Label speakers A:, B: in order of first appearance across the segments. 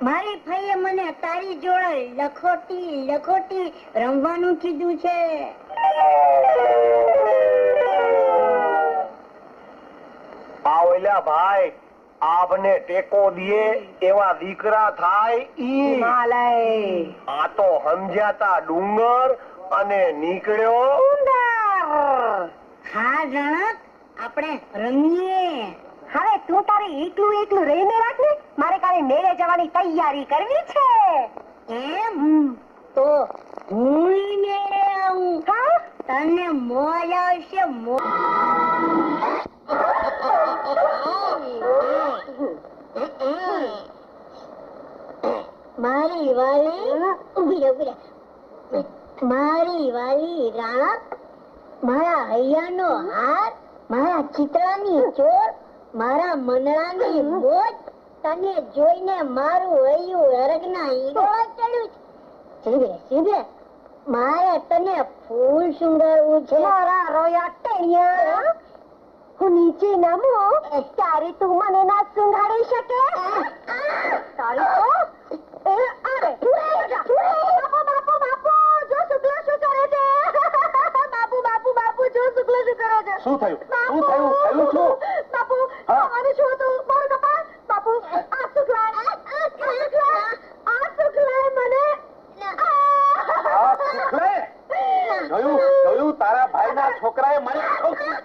A: મારી ફઈએ મને તારી જોડે લખોટી લખોટી રમવાનું કીધું છે.
B: આ ભાઈ આપને ટેકો દીએ એવા દીકરા થાય ઈ.
A: હિમાલય.
B: આ તો સમજ્યાતા ડુંગર અને નીકળ્યો.
A: હા જણક આપણે રમીએ.
C: હવે તું તારે એકલું એકલું રહીને રાખ ને. મારે કાલે મેળે જવાની તૈયારી કરવી છે.
A: એમ? તો હું મેળે આવું.
C: હા?
A: તને મોજ આવશે મોજ. મારી વાલી ઊભી રહે ઊભી રહે. મારી વાલી રાણક મારા હૈયાનો હાર મારા ચિત્રાની ચોર મારા મનડાની મોજ તને જોઈને મારું હૈયું હરગના ઈડોળા ચડ્યું છે. સીધે સીધે મારે તને ફૂલ શૃંગારવું છે.
C: મારા રોયા ટેણિયા હું નીચે નમો ત્યારે તું મને ના સુંઘાડી શકે? તારી તો એ અરે બાપુ બાપુ બાપુ જો શુક્લા શું કરે છે? બાપુ બાપુ બાપુ જો શુક્લા શું કરે છે?
D: શું થયું? શું થયું? થયું શું
C: બાપુ
D: હા?
C: આને શું હતું મારું કપાળ બાપુ આ શુક્લા આ શુક્લા આ શુક્લાએ મને
D: આ શીખલે જોયું જોયું તારા ભાઈના છોકરાએ મારી છોકરી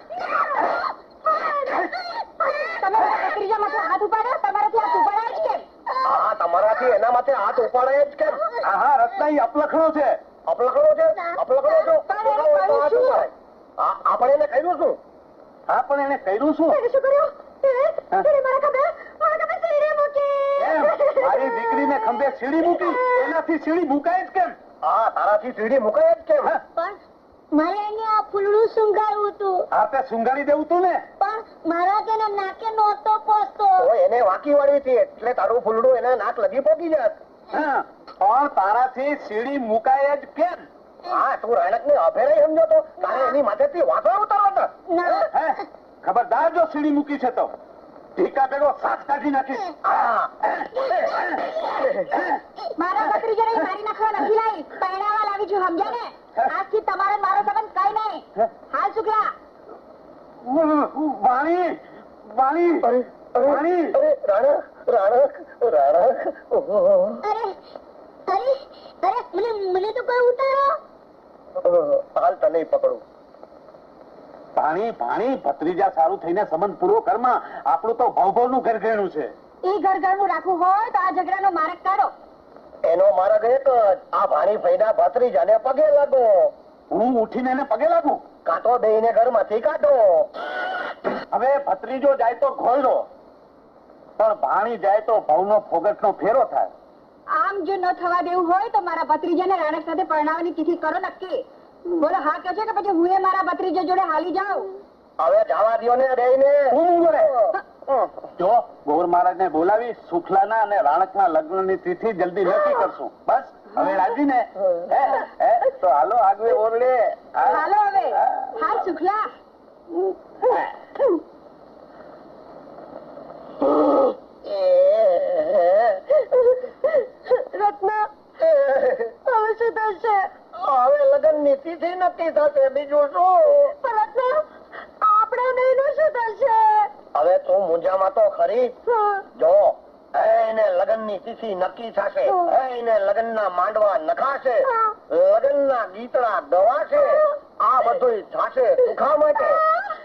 C: તમે ત્રીજામાંથી હાથ ઉપાડ્યો તમારાથી હાથ ઉપાડાય જ કેમ
B: તમારાથી એના માટે હાથ ઉપાડાય જ કેમ?
D: હા રત્ના અપલખણો છે.
B: અપલખણો છે? અપલખણો છો? આપણે એને કહ્યું શું?
D: હા પણ એને કહ્યું શું?
C: મારી
D: દીકરીને ખંભે સીડી મૂકી? એનાથી સીડી મુકાય જ કેમ?
B: હા તારાથી સીડી મુકાય જ કેમ?
A: પણ મારે એને આ ફૂલડું શૃંગારવું હતું.
D: હા તે સુંગાડી દેવું તું ને?
A: પણ મારા તેને નાકે નહોતો પહોંચતો
B: તો એને વાંકી વાળી હતી એટલે તારું ફૂલડું એના નાક લગી પોકી જાત.
D: હા પણ તારાથી સીડી મુકાય જ કેમ?
B: હા તું રાણક ને અભેરે સમજો તો તારે એની માથેથી વાંસણ ઉતારવા
D: તો ખબરદાર જો સીડી મૂકી છે તો. ઢીકા પેલો સાત કાઢી
B: નાખી
C: મારા બકરી ઈ મારી નાખવા નથી લાવી. પરણાવવા લાવી છું સમજ્યા ને? આજથી તમારે મારો હાલ શુક્લા.
D: વાણી વાણી
B: અરે
D: વાણી.
B: અરે રાણા રાણા રાણા.
A: અરે અરે અરે મને મને તો કોઈ ઉતારો?
B: હાલ તને પકડું.
D: પાણી પાણી ભત્રીજા સારું થઈને સંબંધ પૂરો કરમાં આપણું તો ભવભવનું ઘરઘેણું છે.
C: એ ઘર રાખવું હોય તો આ ઝઘડાનો માર્ગ કાઢો.
B: એનો માર્ગ એક જ. આ ભાણી ભત્રીજા ભત્રીજાને પગે લાગો.
D: હું ઉઠીને એને પગે લાગુ.
B: કાંટો દઈને ઘરમાંથી કાઢો.
D: હવે ભત્રીજો જાય તો ઘોયડો. પણ ભાણી જાય તો ભવનો ફોગટનો ફેરો થાય.
C: આમ જો ન થવા દેવું હોય તો મારા ભત્રીજાને રાણક સાથે પરણાવવાની તિથિ કરો નક્કી. બોલો હા કે છે કે પછી હું એ મારા ભત્રીજા જોડે હાલી જાઉં?
B: હવે જવા દો ને રહીને
D: હું બોલે જો ગોર મહારાજને બોલાવી સુખલાના અને રાણકના લગ્નની તિથિ જલ્દી નક્કી કરશું. બસ. હવે રાજી ને? તો હાલો આગવે ઓરડે
C: હાલો હવે. હાલ સુખલા રત્ના હવે શું થશે?
B: હવે લગ્ન નીતિ થી નક્કી થશે બીજું શું?
C: રત્ના આપણે નહીં શું થશે?
B: હવે તું મુંજામાં તો ખરી. જો એને લગ્નની તિથિ નક્કી થશે. એને લગ્ન ના માંડવા નખાશે. લગ્ન ના ગીતડા ગવાશે. આ બધું થશે સુખા માટે.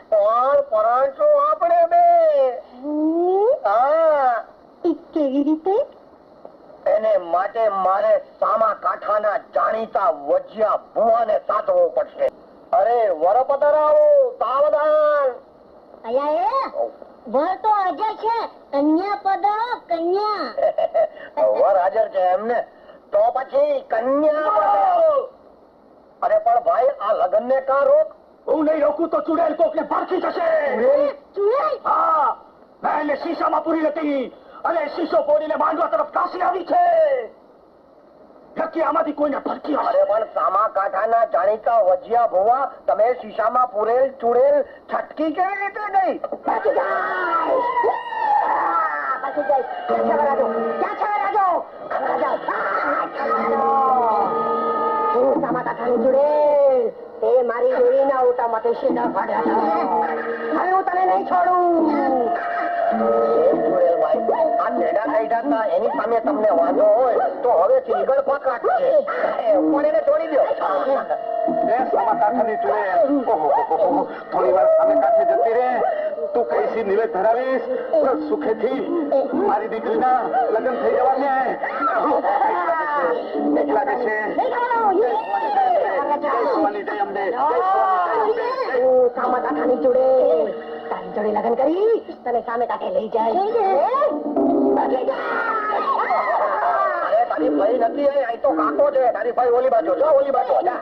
B: પણ પરાંચો આપણે બે. હા.
C: કેવી રીતે?
B: એને માટે મારે સામા કાંઠાના જાણીતા વજ્યા ભુવાને સાધવો પડશે. અરે વરપતરાઓ સાવધાન
A: અયા એ? વર તો હાજર છે. કન્યા પદ કન્યા.
B: વર હાજર છે એમને. તો પછી કન્યા. અરે પણ ભાઈ આ લગ્ન ને કા રોક?
D: હું નહીં રોકું તો ચુડેલ કોકને પારખી જશે. હા. મેં એને શીશામાં પૂરી હતી અને શીશો ફોડીને માંડવા તરફ કાશી આવી છે. નક્કી આમાંથી કોઈને ફરકી
B: અરે પણ સામા કાંઠાના જાણીતા વજિયા ભોવા તમે શીશામાં પૂરેલ ચુડેલ છટકી કેવી રીતે ગઈ?
C: જાય ક્યાં છે? વરાજો ક્યાં છે? વરાજો હું સામા કાકાની જોડે તે મારી જોડીના ઓટા માટે શેડા ફાડ્યા હતા હવે હું તને નહીં છોડું.
B: આ નેડા કાઢ્યા એની સામે તમને વાંધો હોય તો હવે ઈગળ પકડ છે પણ એને છોડી દો
D: એ સામા કાંઠાની. થોડી વાર સામે કાંઠે જતી રહે. તું કઈથી નિવેદ ધરાવીશ? સુખેથી મારી દીકરીના લગ્ન થઈ જવાને.
C: હું સામા કાકાની જોડે લગ્ન કરી તને સામે કાંઠે લઈ જાય.
B: અરે તારી ભાઈ નથી એ, અહીં તો કાકો છે. તારી ભાઈ ઓલી બાજુ. જો ઓલી બાજુ જા.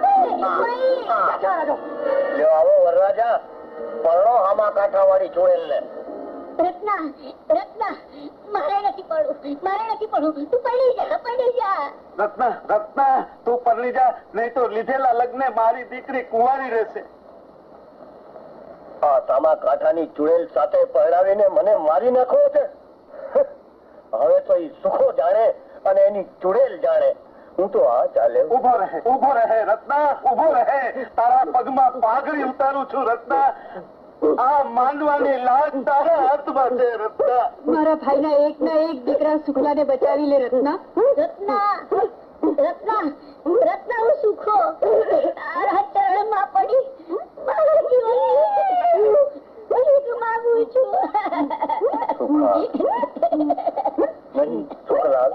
B: આવો વરરાજા. પરણો હામા કાંઠાવાળી ચુડેલ ને
A: રત્ના રત્ના મારે નથી પડવું મારે નથી પડવું. તું પડી જા પડી જા.
D: રત્ના રત્ના તું પરણી જા નહીં તો લીધેલા લગ્ને મારી દીકરી કુંવારી રહેશે.
B: આ તામા કાંઠાની ચુડેલ સાથે પરણાવીને મને મારી નાખો છે. હવે તો એ સુખો જાણે અને એની ચુડેલ જાણે. હું તો આ ચાલે
D: ઊભો રહે ઊભો રહે રત્ના ઊભો રહે. તારા પગમાં પાઘડી ઉતારું છું રત્ના. આ માંડવાની લાજ તારા હાથમાં છે રત્ના.
C: મારા ભાઈના એક ના એક દીકરા શુક્લાને બચાવી લે રત્ના.
A: રત્ના રત્ના રત્ના હું સુખો. તારા ચરણમાં પડી મારા છું
B: નહીં છોકરા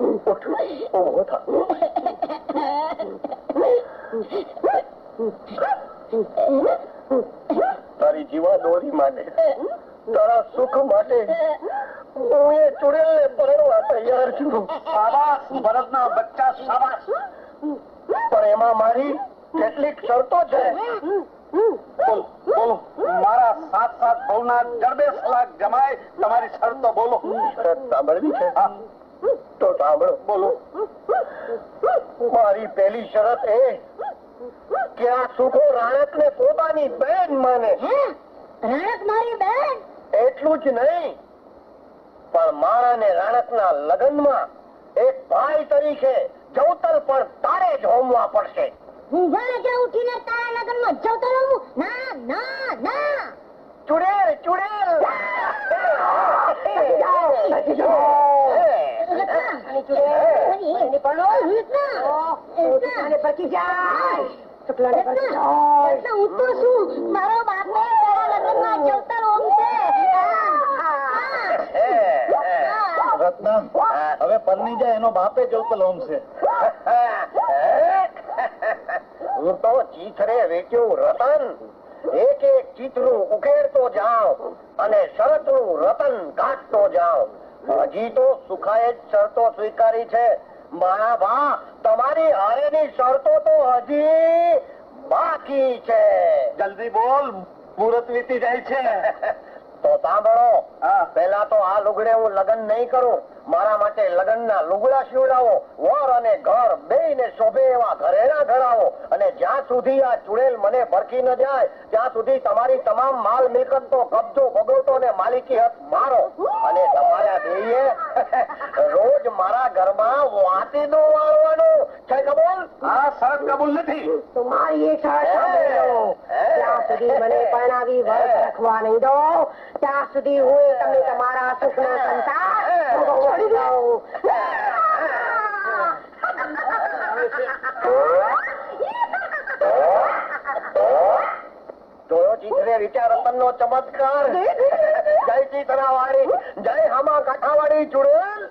B: ઉઠ ઊભો થા તારી જીવા દોરી માટે તારા સુખ માટે હું એ ચુડેલને પરણવા તૈયાર છું.
D: શાબાશ ભરતના બચ્ચા શાબાશ.
B: પણ એમાં મારી કેટલીક શરતો છે.
D: બોલો બોલો. મારા સાત સાત ભવના જડબે સલાક જમાય. તમારી શરતો બોલો.
B: શરત સાંભળવી છે?
D: હા,
B: તો સાંભળો.
D: બોલો.
B: મારી પહેલી શરત એ કે આ સુખો રાણકને પોતાની બેન માને.
A: રાણક મારી બેન?
B: એટલું જ નહીં. પણ મારા ને રાણકના લગ્નમાં એક ભાઈ તરીકે જવતલ પણ તારે જ હોમવા પડશે.
A: હું ઘરે જ્યાં ઉઠીને તારા લગ્નમાં જવતલ રહું ના ના ના.
B: ચુડેલ ચુડેલ.
A: મારો બાપે તારા લગ્નમાં જવતર ઓમશે
B: રત્ના
D: હવે જાય, એનો બાપે જવતલ હોમ છે.
B: હું તો ચીથરે વેચ્યું રતન. એક એક ચીતરું ઉકેરતો જાઓ અને શરતનું રતન કાઢતો જાઓ હજી તો સુખાએ જ શરતો સ્વીકારી છે. મારા ભા, તમારી હારેની શરતો તો હજી બાકી છે.
D: જલ્દી બોલ, મુહૂર્ત વીતી જાય છે.
B: તો સાંભળો
D: હા
B: પહેલા તો આ લુગડે હું લગ્ન નહીં કરું. મારા માટે લગ્નના લુગડા સીવડાવો. વર અને ઘર બેયને શોભે એવા ઘરેણા ઘડાવો અને જ્યાં સુધી આ ચુડેલ મને ભરખી ન જાય ત્યાં સુધી તમારી તમામ માલ મિલકત કબજો ભોગવટો ને માલિકી હક મારો. અને તમારા બેયે રોજ મારા ઘરમાં વાતીદો વાળવાનું. છે કબૂલ?
D: આ શરત કબૂલ નથી.
C: તમારી એ શરત ત્યાં સુધી મને પરણાવી વર રાખવા નહીં દો ત્યાં સુધી હું તમને તમારા સુખનો સંતાન છોડી દઉં.
B: ચિત્રે વિચાર નો ચમત્કાર. જય ચિત્રા વાળી જય હામા કાંઠાવાળી ચુડેલ.